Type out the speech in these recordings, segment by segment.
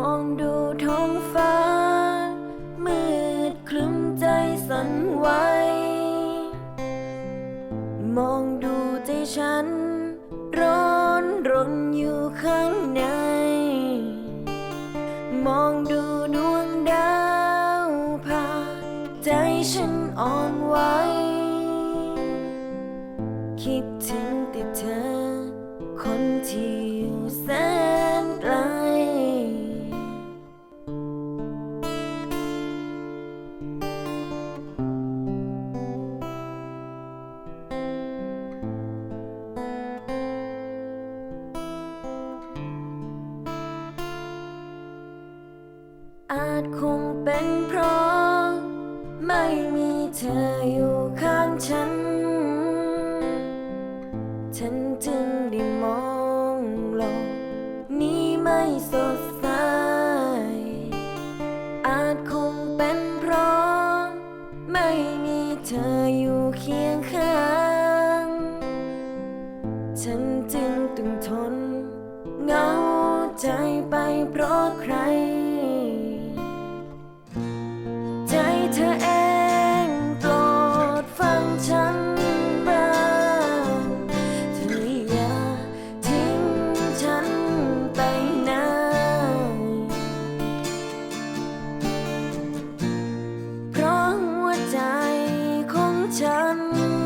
มองดูท้องฟ้า มืดครึ้มใจสั่นไหว มองดูใจฉัน ร้อนรนอยู่ข้างใน มองดูดวงดาวพาใจฉันอ่อนไหว คิดถึงแต่เธอ คนที่อยู่แสน ไม่มีเธออยู่เคียงข้าง ฉัน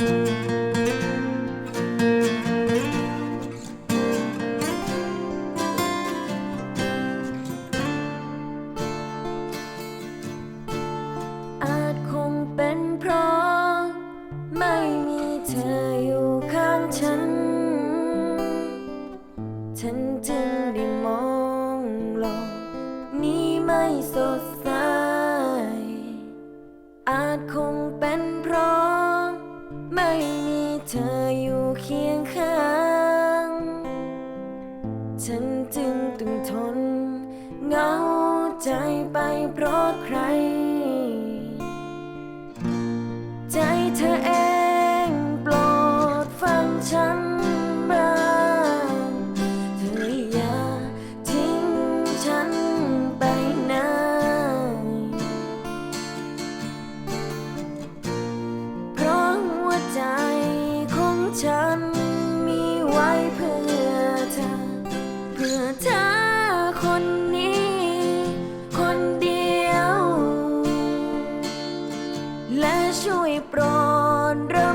อาจคงเป็นเพราะ ไม่มีเธออยู่ข้างฉัน ฉันจึงได้มองโลกนี้ไม่สดใสอาจคง เคียงข้าง ฉันจึงต้องทนเหงาใจไปเพราะใคร ใจเธอเองโปรดฟังฉัน ช่วยโปรดร